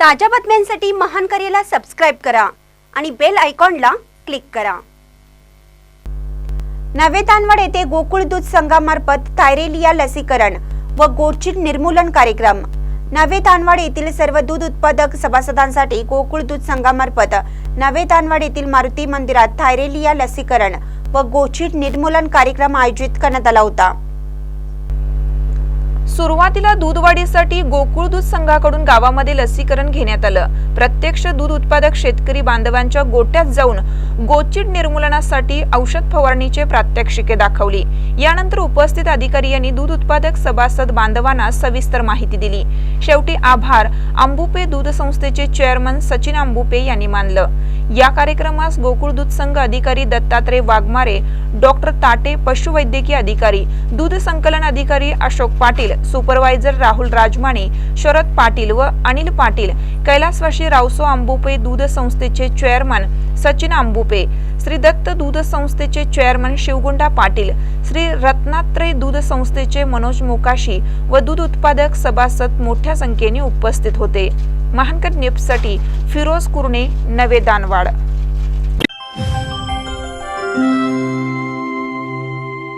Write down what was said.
ताज्या बातम्यांसाठी महान करेला सबस्क्राईब करा आणि बेल आयकॉनला क्लिक करा. नवे तानवड येथे गोकुळ दूध संघामार्फत थायरेलिया लसीकरण व गोचिड निर्मूलन कार्यक्रम. नवे तानवाड येथील सर्व दूध उत्पादक सभासदांसाठी गोकुळ दूध संघामार्फत नवे तानवाड येथील मारुती मंदिरात थायरेलिया लसीकरण व गोचिड निर्मूलन कार्यक्रम आयोजित करण्यात आला होता. सुरुवातीला दूध वाढीसाठी गोकुळ दूध संघाकडून गावामध्ये लसीकरण घेण्यात आलं. प्रत्यक्ष दूध उत्पादक शेतकरी बांधवांच्या गोट्यात जाऊन गोचिड निर्मूलनासाठी औषध फवारणीचे प्रात्यक्षिके दाखवली. यानंतर उपस्थित अधिकारी यांनी दूध उत्पादक सभासद बांधवांना सविस्तर माहिती दिली. शेवटी आभार आंबुपे दूध संस्थेचे चेअरमन सचिन आंबुपे यांनी मानलं. या कार्यक्रमास गोकुळ दूध संघ अधिकारी दत्तात्रय वाघमारे डॉक्टर ताटे पशुवैद्यकीय अधिकारी दूध संकलन अधिकारी अशोक पाटील सुपरवायझर राहुल राजमाने शरद पाटील व अनिल पाटील कैलासवाशी रावसो आंबुपे दूध संस्थेचे चेअरमन सचिन आंबुपे श्री दत्त दूध संस्थेचे चेअरमन शिवगुंडा पाटील श्री रत्नात्रय दूध संस्थेचे मनोज मोकाशी व दूध उत्पादक सभासद मोठ्या संख्येने उपस्थित होते. महानकर न्यूजसाठी फिरोज कुरणे नवे दानवाड.